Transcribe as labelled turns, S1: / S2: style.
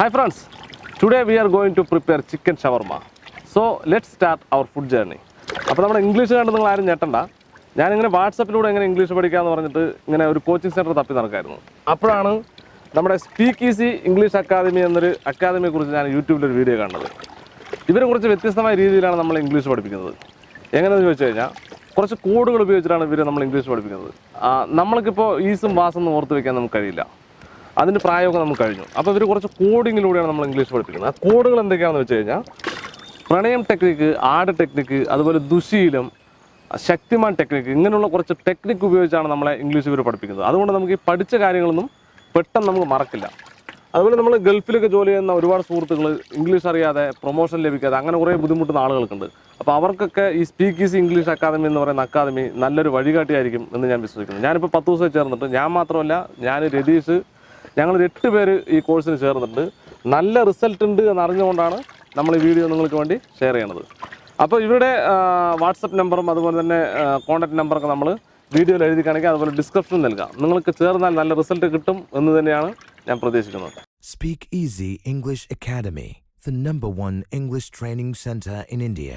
S1: Hi friends, today we are going to prepare chicken shawarma. So let's start our food journey. അപ്പോൾ നമ്മുടെ English കണ്ട് നിങ്ങൾ ആരും ഞെട്ടണ്ട. ഞാനിങ്ങനെ വാട്സപ്പിലൂടെ എങ്ങനെ ഇംഗ്ലീഷ് പഠിക്കാമെന്ന് പറഞ്ഞിട്ട് ഇങ്ങനെ ഒരു കോച്ചിങ് സെന്റർ തപ്പി നടക്കായിരുന്നു. അപ്പോഴാണ് നമ്മുടെ സ്പീക്ക് ഈസി ഇംഗ്ലീഷ് അക്കാദമി എന്നൊരു അക്കാദമിയെ കുറിച്ച് ഞാൻ യൂട്യൂബിലൊരു വീഡിയോ കണ്ടത്. ഇവരെ കുറിച്ച് വ്യത്യസ്തമായ രീതിയിലാണ് നമ്മൾ ഇംഗ്ലീഷ് പഠിപ്പിക്കുന്നത്. എങ്ങനെയെന്ന് ചോദിച്ചു കഴിഞ്ഞാൽ കുറച്ച് കോഡുകൾ ഉപയോഗിച്ചിട്ടാണ് ഇവരെ നമ്മൾ ഇംഗ്ലീഷ് പഠിപ്പിക്കുന്നത്. നമ്മൾക്കിപ്പോൾ ഈസും വാസും ഓർത്ത് വെക്കാൻ നമുക്ക് കഴിയില്ല. അതിന്റെ പ്രായമൊക്കെ നമുക്ക് കഴിഞ്ഞു. അപ്പോൾ ഇവർ കുറച്ച് കോഡിങ്ങിലൂടെയാണ് നമ്മൾ ഇംഗ്ലീഷ് പഠിപ്പിക്കുന്നത്. ആ കോഡുകൾ എന്തൊക്കെയാണെന്ന് വെച്ച് കഴിഞ്ഞാൽ പ്രണയം ടെക്നിക്ക് ആട് ടെക്നിക്ക് അതുപോലെ ദുശീലം ശക്തിമാൻ ടെക്നിക്ക് ഇങ്ങനെയുള്ള കുറച്ച് ടെക്നിക്ക് ഉപയോഗിച്ചാണ് നമ്മളെ ഇംഗ്ലീഷ് ഇവർ പഠിപ്പിക്കുന്നത്. അതുകൊണ്ട് നമുക്ക് ഈ പഠിച്ച കാര്യങ്ങളൊന്നും പെട്ടെന്ന് നമുക്ക് മറക്കില്ല. അതുപോലെ നമ്മൾ ഗൾഫിലൊക്കെ ജോലി ചെയ്യുന്ന ഒരുപാട് സുഹൃത്തുക്കൾ ഇംഗ്ലീഷ് അറിയാതെ പ്രൊമോഷൻ ലഭിക്കാതെ അങ്ങനെ കുറേ ബുദ്ധിമുട്ടുന്ന ആളുകൾക്കുണ്ട്. അപ്പോൾ അവർക്കൊക്കെ ഈ സ്പീക്ക് ഈസ് ഇംഗ്ലീഷ് അക്കാദമി എന്ന് പറയുന്ന അക്കാദമി നല്ലൊരു വഴികാട്ടിയായിരിക്കും എന്ന് ഞാൻ വിശ്വസിക്കുന്നു. ഞാനിപ്പോൾ പത്ത് ദിവസം ചേർന്നിട്ട് ഞാൻ മാത്രമല്ല ഞാൻ രതീഷ് ഞങ്ങൾ എട്ട് പേര് ഈ കോഴ്സിന് ചേർന്നിട്ടുണ്ട്. നല്ല റിസൾട്ട് ഉണ്ട് എന്ന് അറിഞ്ഞുകൊണ്ടാണ് നമ്മൾ ഈ വീഡിയോ നിങ്ങൾക്ക് വേണ്ടി ഷെയർ ചെയ്യണത്. അപ്പോൾ ഇവരുടെ വാട്സപ്പ് നമ്പറും അതുപോലെ തന്നെ കോൺടാക്ട് നമ്പറൊക്കെ നമ്മൾ വീഡിയോയിൽ എഴുതി കാണിക്കുക അതുപോലെ ഡിസ്ക്രിപ്ഷൻ നൽകാം. നിങ്ങൾക്ക് ചേർന്നാൽ നല്ല റിസൾട്ട് കിട്ടും എന്ന് തന്നെയാണ് ഞാൻ പ്രതീക്ഷിക്കുന്നത്.
S2: Speak easy English academy the number one English training center in India.